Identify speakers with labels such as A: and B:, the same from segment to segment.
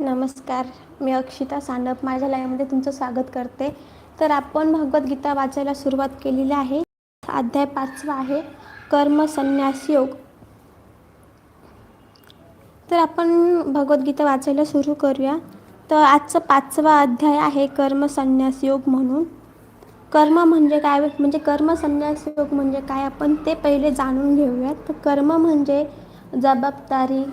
A: नमस्कार मी अक्षिता सानप माझ्या लाईव्हमध्ये तुमचं स्वागत करते. तर आपण भगवद्गीता वाचायला सुरुवात केलेली आहे. अध्याय पाचवा आहे कर्म संन्यास योग. तर आपण भगवद्गीता वाचायला सुरू करूया. तर आजचं पाचवा अध्याय आहे कर्म संन्यास योग म्हणून. कर्म म्हणजे काय? म्हणजे कर्म संन्यास योग म्हणजे काय? आपण ते पहिले जाणून घेऊयात. तर कर्म म्हणजे जबाबदारी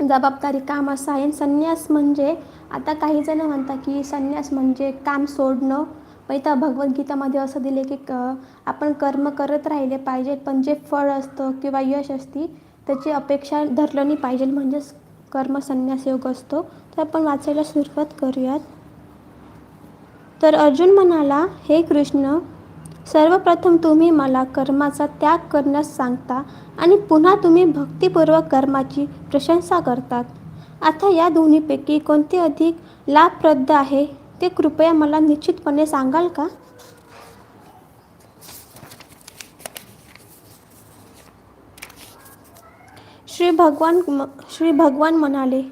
A: जबाबदारी काम असं आहे. संन्यास म्हणजे आता काही जण म्हणतात की संन्यास म्हणजे काम सोडणं. पण भगवद्गीतामध्ये असं दिले की क आपण कर्म करत राहिले पाहिजे पण जे फळ असतं किंवा यश असती त्याची अपेक्षा धरलं नाही पाहिजे. म्हणजेच कर्म संन्यास योग असतो. तर आपण वाचायला सुरुवात करूयात. तर अर्जुन म्हणाला हे कृष्ण सर्वप्रथम तुम्ही मला कर्माचा त्याग करण्यास सांगता आणि पुन्हा तुम्ही भक्तिपूर्वक कर्माची प्रशंसा करतात. आता या दोन्हीपैकी कोणते अधिक लाभप्रद आहे ते कृपया मला निश्चितपणे सांगाल का? श्री भगवान श्री भगवान म्हणाले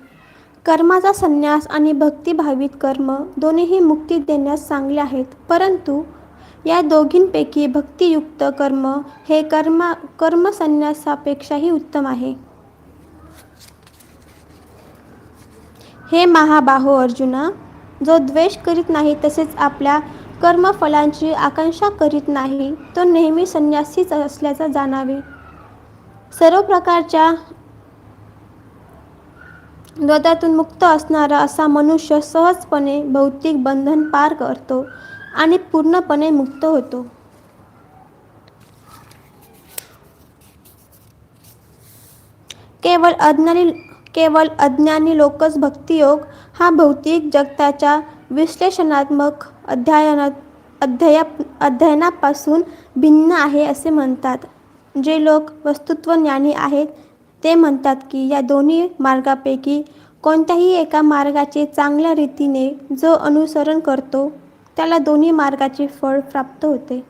A: कर्माचा संन्यास आणि भक्तिभावित कर्म दोन्हीही मुक्ती देण्यास चांगले आहेत परंतु या दोघींपैकी भक्तियुक्त कर्म हे कर्मा कर्मसन्यासापेक्षाही उत्तम आहे. हे महाबाहो अर्जुना जो द्वेष करीत नाही तसेच आपल्या कर्मफलांची आकांक्षा करीत नाही तो नेहमी संन्यासीच असल्याचा जाणावे. सर्व प्रकारच्या द्वंद्वातून मुक्त असणारा असा मनुष्य सहजपणे भौतिक बंधन पार करतो. आणि पूर्णपणे मुक्त होतो. केवळ अज्ञानी केवळ अज्ञानी लोकच भक्तियोग हा भौतिक जगताच्या विश्लेषणात्मक अध्ययनात अध्यया अध्ययनापासून भिन्न आहे असे म्हणतात. जे लोक वस्तुत्व ज्ञानी आहेत ते म्हणतात की या दोन्ही मार्गापैकी कोणत्याही एका मार्गाचे चांगल्या रीतीने जो अनुसरण करतो त्याला दोन्ही मार्गाचे फळ प्राप्त होते.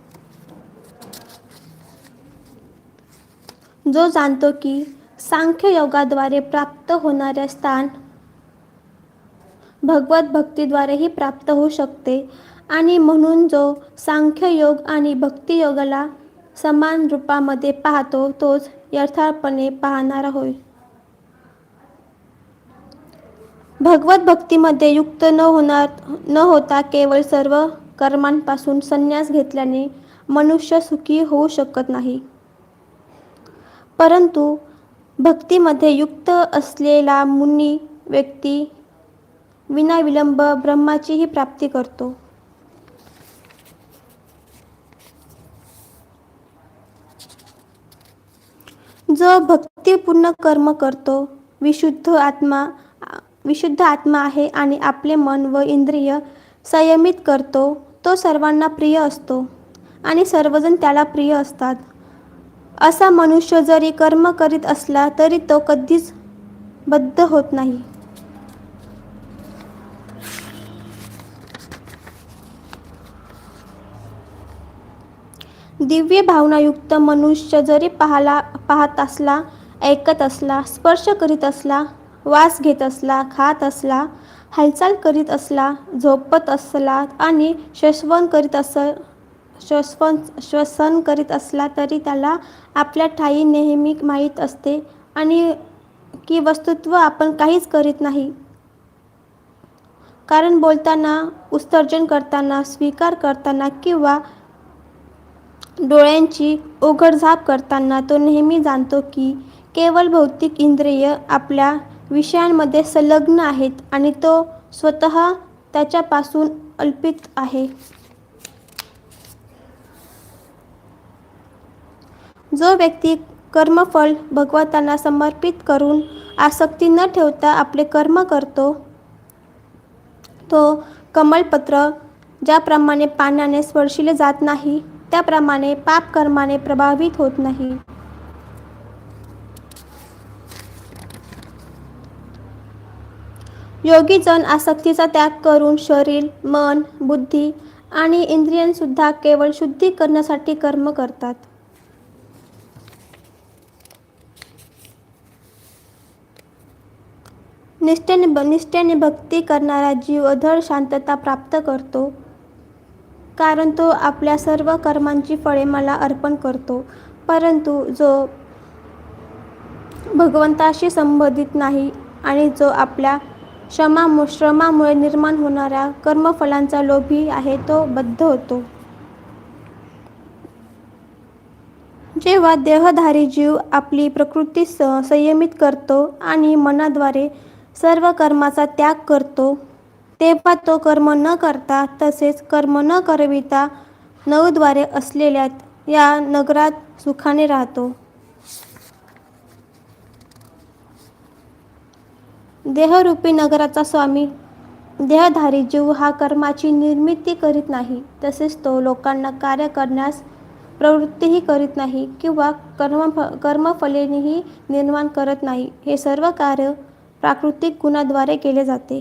A: जो जाणतो की सांख्ययोगाद्वारे प्राप्त होणारे स्थान भगवत भक्तीद्वारेही प्राप्त होऊ शकते आणि म्हणून जो सांख्ययोग आणि भक्तियोगाला समान रूपामध्ये पाहतो तोच यथार्थपणे पाहणारा होय. भगवत भक्तीमध्ये युक्त न होणार न होता केवळ सर्व कर्मांपासून संन्यास घेतल्याने मनुष्य सुखी होऊ शकत नाही. परंतु भक्तीमध्ये युक्त असलेला मुनी व्यक्ती विनाविलंब ब्रह्माचीही प्राप्ती करतो. जो भक्तिपूर्ण कर्म करतो विशुद्ध आत्मा विशुद्ध आत्मा आहे आणि आपले मन व इंद्रिय संयमित करतो तो सर्वांना प्रिय असतो आणि सर्वजण त्याला प्रिय असतात. असा मनुष्य जरी कर्म करीत असला तरी तो कधीच बद्ध होत नाही. दिव्य भावनायुक्त मनुष्य जरी पाहला पाहत असला ऐकत असला स्पर्श करीत असला वास घेत असला खात असला हालचाल करीत असला झोपत असला आणि श्वसन करीत अस श्वसन श्वसन करीत असला तरी त्याला आपल्या ठाई नेहमी माहीत असते आणि की वस्तुत्व आपण काहीच करीत नाही. कारण बोलताना उत्सर्जन करताना स्वीकार करताना किंवा डोळ्यांची उघडझाप करताना तो नेहमी जाणतो की केवळ भौतिक इंद्रिय आपल्या विषयांमध्ये संलग्न आहेत आणि तो स्वतः त्याच्यापासून अल्पित आहे. जो व्यक्ती कर्मफळ भगवंतांना समर्पित करून आसक्ती न ठेवता आपले कर्म करतो तो कमलपत्र ज्याप्रमाणे पाण्याने स्पर्शिले जात नाही त्याप्रमाणे पाप कर्माने प्रभावित होत नाही. योगी जण आसक्तीचा त्याग करून शरीर मन बुद्धी आणि इंद्रियांसुद्धा केवळ शुद्धी करण्यासाठी कर्म करतात. निष्ठेने निष्ठेने भक्ती करणारा जीव अधळ शांतता प्राप्त करतो कारण तो आपल्या सर्व कर्मांची फळे मला अर्पण करतो. परंतु जो भगवंताशी संबंधित नाही आणि जो आपल्या श्रमामु श्रमामुळे निर्माण होणाऱ्या कर्मफलांचा लोभी आहे तो बद्ध होतो. जेव्हा देहधारी जीव आपली प्रकृती स संयमित करतो आणि मनाद्वारे सर्व कर्माचा त्याग करतो तेव्हा तो कर्म न करता तसेच कर्म न करविता नऊद्वारे असलेल्या या नगरात सुखाने राहतो. देहरूपी नगराचा स्वामी. देहधारी जीव हा कर्माची निर्मिती करीत नाही तसेच तो लोकांना कार्य करण्यास प्रवृत्तीही करीत नाही किंवा कर्म कर्मफलेनेही निर्माण करत नाही. हे सर्व कार्य प्राकृतिक गुणाद्वारे केले जाते.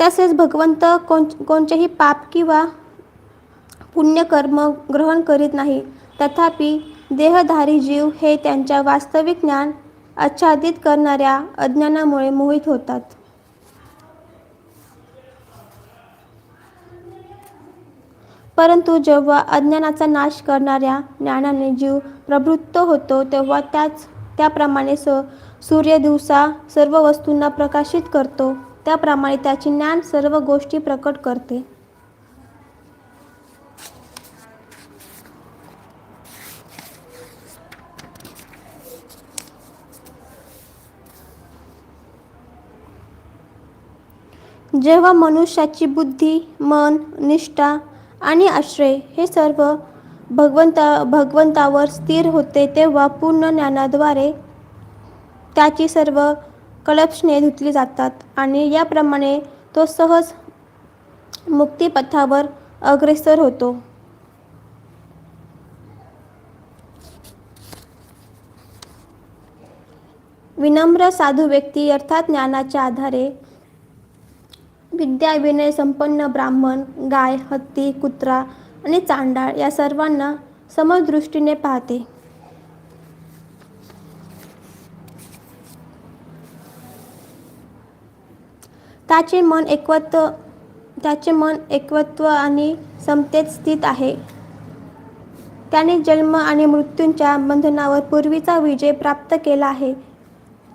A: तसेच भगवंत कोण कोणतेही पाप किंवा पुण्यकर्म ग्रहण करीत नाही. तथापि देहधारी जीव हे त्यांच्या वास्तविक ज्ञान आच्छादित करणाऱ्या अज्ञानामुळे मोहित होतात. परंतु जेव्हा अज्ञानाचा नाश करणाऱ्या ज्ञानाने जीव प्रवृत्त होतो तेव्हा त्याच त्याप्रमाणे स सूर्य दिवसा सर्व वस्तूंना प्रकाशित करतो. त्याप्रमाणे त्याचे ज्ञान सर्व गोष्टी प्रकट करते. जेव्हा मनुष्याची बुद्धी मन निष्ठा आणि आश्रय हे सर्व भगवंता भगवंतावर स्थिर होते तेव्हा पूर्ण ज्ञानाद्वारे त्याची सर्व कलक्षणे धुतली जातात आणि याप्रमाणे तो सहज मुक्तिपथावर अग्रेसर होतो. विनम्र साधू व्यक्ती अर्थात ज्ञानाच्या आधारे विद्या विनय संपन्न ब्राह्मण गाय हत्ती कुत्रा आणि चांडाळ या सर्वांना समदृष्टीने पाहते. त्याचे मन एकवत्व त्याचे मन एकवत्व आणि समतेत स्थित आहे. त्याने जन्म आणि मृत्यूंच्या बंधनावर पूर्वीचा विजय प्राप्त केला आहे.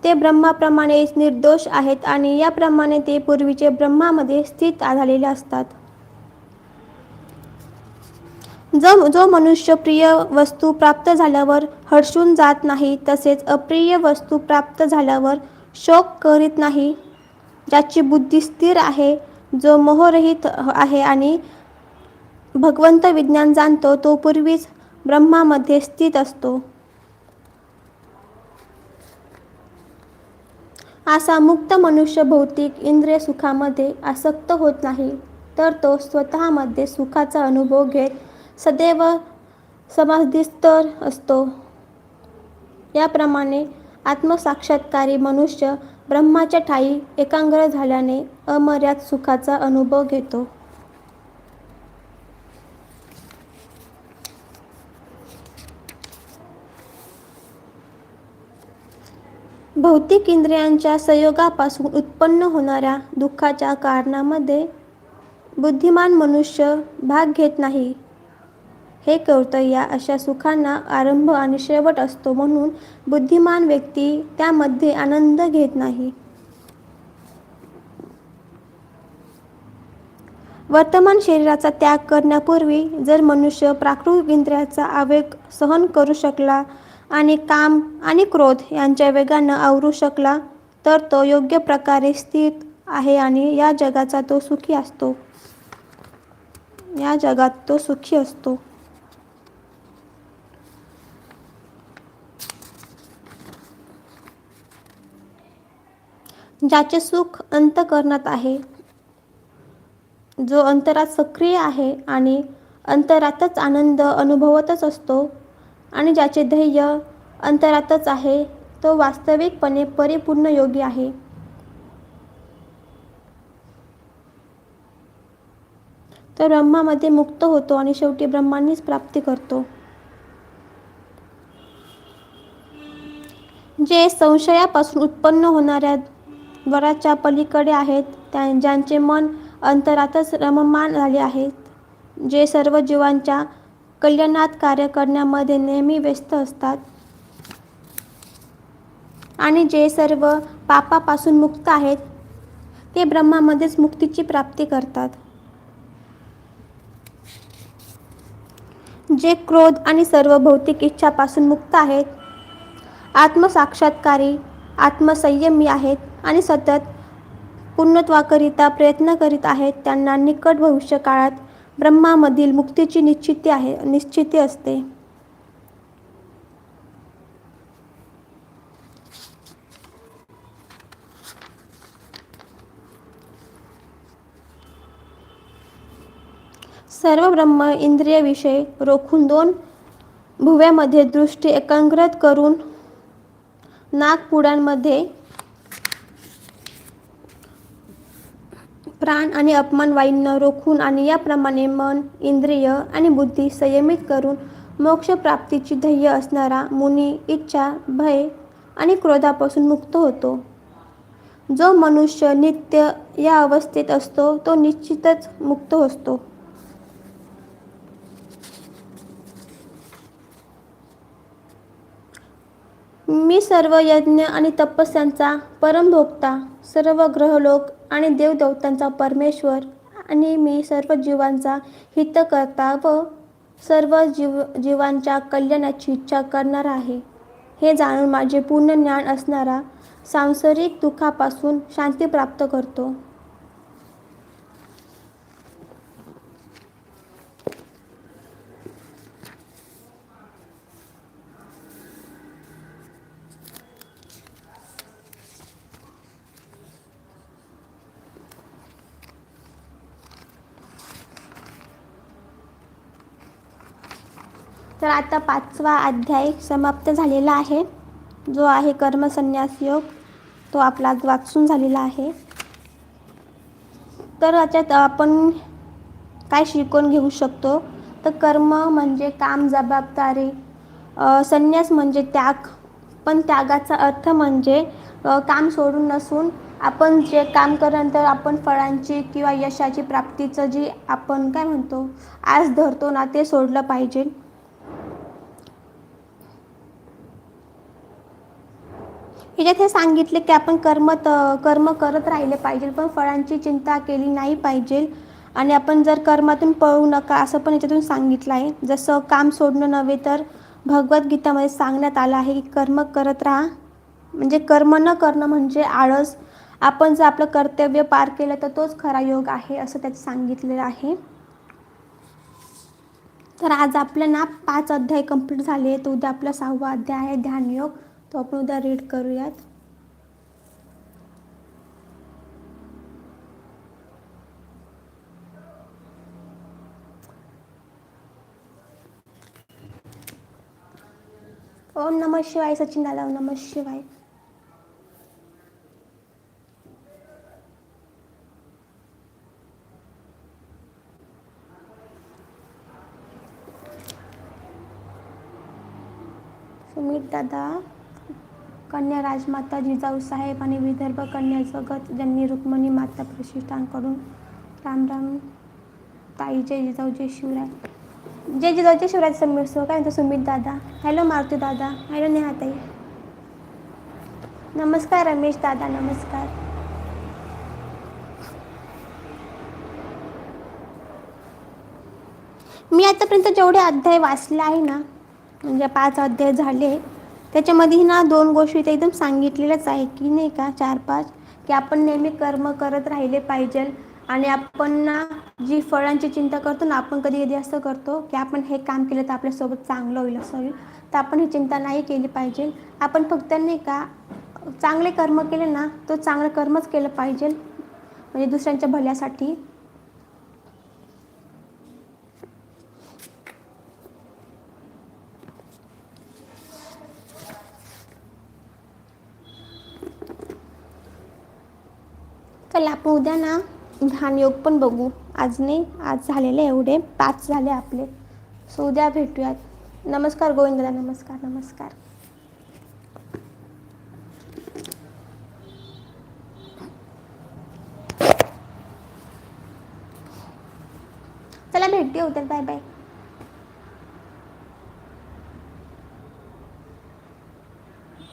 A: ते ब्रह्माप्रमाणेच निर्दोष आहेत आणि याप्रमाणे ते पूर्वीचे ब्रह्मामध्ये स्थित झालेले असतात. जो जो मनुष्य प्रिय वस्तू प्राप्त झाल्यावर हर्षून जात नाही तसेच अप्रिय वस्तू प्राप्त झाल्यावर शोक करीत नाही ज्याची बुद्धी स्थिर आहे जो मोहरहित आहे आणि भगवंत विज्ञान जाणतो तो पूर्वीच ब्रह्मामध्ये स्थित असतो. असा मुक्त मनुष्य भौतिक इंद्रिय सुखामध्ये आसक्त होत नाही तर तो स्वतःमध्ये सुखाचा अनुभव घेत सदैव समाधिस्थ असतो. याप्रमाणे आत्मसाक्षात्कारी मनुष्य ब्रह्माच्या ठाई एकांग्र झाल्याने अमर्याद सुखाचा अनुभव घेतो. भौतिक इंद्रियांच्या संयोगापासून उत्पन्न होणाऱ्या दुःखाच्या कारणामध्ये बुद्धिमान मनुष्य भाग घेत नाही. हे कळतं या अशा सुखांना आरंभ आणि शेवट असतो म्हणून बुद्धिमान व्यक्ती त्यामध्ये आनंद घेत नाही. वर्तमान शरीराचा त्याग करण्यापूर्वी जर मनुष्य प्राकृतिक इंद्रियाचा आवेग सहन करू शकला आणि काम आणि क्रोध यांच्या वेगानं आवरू शकला तर तो योग्य प्रकारे स्थित आहे आणि या जगाचा तो सुखी असतो. या जगात तो सुखी असतो. ज्याचे सुख अंतकरणात आहे जो अंतरात सक्रिय आहे आणि अंतरातच आनंद अनुभवतच असतो आणि ज्याचे ध्येय अंतरातच आहे तो वास्तविकपणे परिपूर्ण योगी आहे. तो ब्रह्मामध्ये मुक्त होतो आणि शेवटी ब्रह्मांनीच प्राप्ती करतो. जे संशयापासून उत्पन्न होणाऱ्या वराच्या पलीकडे आहेत त्या ज्यांचे मन अंतरातच रममान झाले आहेत जे सर्व जीवांच्या कल्याणात कार्य करण्यामध्ये नेहमी व्यस्त असतात. आणि जे सर्व पापापासून मुक्त आहेत ते ब्रह्मामध्येच मुक्तीची प्राप्ती करतात. जे क्रोध आणि सर्व भौतिक इच्छापासून मुक्त आहेत आत्मसाक्षात्कारी आत्मसंयमी आहेत आणि सतत पूर्णत्वाकरिता प्रयत्न करीत आहेत त्यांना निकट भविष्य काळात ब्रह्मामधील मुक्तीची निश्चिती आहे निश्चिती असते. सर्व ब्रह्म इंद्रिय विषय रोखून दोन भुव्यामध्ये दृष्टी एकाग्रत करून नागपुड्यांमध्ये प्राण आणि अपमान रोखून आणि याप्रमाणे मन इंद्रिय आणि बुद्धी संयमित करून मोक्षप्राप्तीची ध्येय असणारा मुनी इच्छा भय आणि क्रोधापासून मुक्त होतो. जो मनुष्य नित्य या अवस्थेत असतो तो निश्चितच मुक्त असतो. मी सर्व यज्ञ आणि तपस्यांचा परमभोक्ता सर्व ग्रहलोक आणि देवदेवतांचा परमेश्वर आणि मी सर्व जीवांचा हितकर्ता व सर्व जीव जीवांच्या कल्याणाची इच्छा करणार आहे. हे जाणून माझे पूर्ण ज्ञान असणारा सांसारिक दुःखापासून शांती प्राप्त करतो. तर आता पाचवा अध्याय समाप्त झालेला आहे. जो आहे कर्मसन्यास योग तो आपला आज वाचून झालेला आहे. तर याच्यात आपण काय शिकून घेऊ शकतो? तर कर्म म्हणजे काम जबाबदारी. संन्यास म्हणजे त्याग. पण त्यागाचा अर्थ म्हणजे काम सोडून नसून आपण जे काम केल्यानंतर आपण फळांची किंवा यशाची प्राप्तीचं जी आपण काय म्हणतो आज धरतो ना ते सोडलं पाहिजे. ह्याच्यात हे सांगितले की आपण कर्म त कर्म करत राहिले पाहिजे पण फळांची चिंता केली नाही पाहिजे. आणि आपण जर कर्मातून पळू नका असं पण याच्यातून सांगितलं आहे. जसं काम सोडणं नव्हे तर भगवद्गीतामध्ये सांगण्यात आलं आहे की कर्म करत राहा. म्हणजे कर्म न करणं म्हणजे आळस. आपण जर आपलं कर्तव्य पार केलं तर तोच खरा योग आहे असं त्यात सांगितलेलं आहे. तर आज आपलं ना पाच अध्याय कंप्लीट झाले तर उद्या आपला सहावा अध्याय आहे ध्यानयोग तो आपण उद्या रीड करूयात. ओम नमः शिवाय सचिन दादा ओम नमः शिवाय. सुमित दादा. कन्या राजमाता जिजाऊ साहेब आणि विदर्भ कन्या जगत ज्यांनी रुक्मिणी माता प्रतिष्ठानकडून राम राम ताई जय जिजाऊ जय शिवराय. जय जिजाऊ जय शिवराय समीर सो काय म्हणतो सुमित दादा. हॅलो मारुती दादा. हॅलो नेहाताई. नमस्कार रमेश दादा नमस्कार. मी आतापर्यंत जेवढे अध्याय वाचले आहे ना म्हणजे पाच अध्याय झाले त्याच्यामध्ये ना दोन गोष्टी तर एकदम सांगितलेल्याच आहे की नाही का चार पाच की आपण नेहमी कर्म करत राहिले पाहिजे आणि आपण ना जी फळांची चिंता करतो ना आपण कधी कधी असं करतो की आपण हे काम केलं तर आपल्यासोबत चांगलं होईल असं होईल. तर आपण ही चिंता नाही केली पाहिजे. आपण फक्त नाही का चांगले कर्म केले ना तो चांगलं कर्मच केलं पाहिजे. म्हणजे दुसऱ्यांच्या भल्यासाठी. चला आपण उद्या ना ध्यानयोग पण बघू. आज नाही आज झालेले एवढे पाच झाले आपले. सो उद्या भेटूयात. नमस्कार गोविंदला नमस्कार नमस्कार. चला भेटूया उद्या. Bye bye